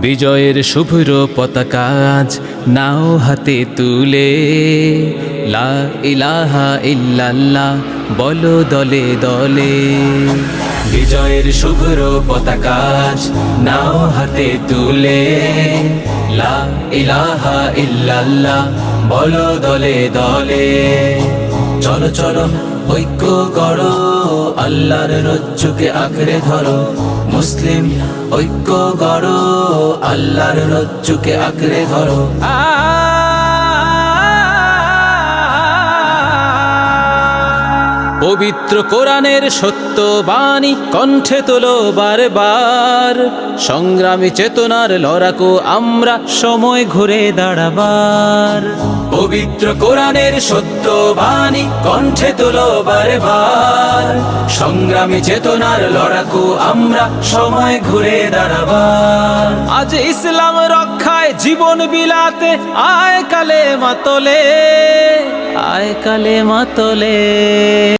বিজয়ের শুভ্র পতাকাজ নাও হাতে তুলে। লা ইলাহা ইল্লাল্লাহ, বলো দলে দলে। বিজয়ের শুভ্র পতাকাজ নাও হাতে তুলে। লা ইলাহা ইল্লাল্লাহ, বলো দলে দলে। চলো চলো, ঐক্য করো। আল্লাহর রজ্জুকে আঁকড়ে ধরো। মুসলিম ঐক্য গড়ো আল্লাহর রজ্জুকে আঁকড়ে ধরো। পবিত্র কোরআনের সত্য বাণী কণ্ঠে তোলো বারবার। সংগ্রামী চেতনার লড়াকো আমরা সময় ঘুরে দাঁড়াবার। পবিত্র কোরআনের সত্য বাণী কণ্ঠে তোলো বারবার। সংগ্রামী চেতনার লড়াকু আমরা সময় ঘুরে দাঁড়াবার। আজ ইসলাম রক্ষায় জীবন বিলাতে আয় কালে মাতলে, আয় কালে মাতলে।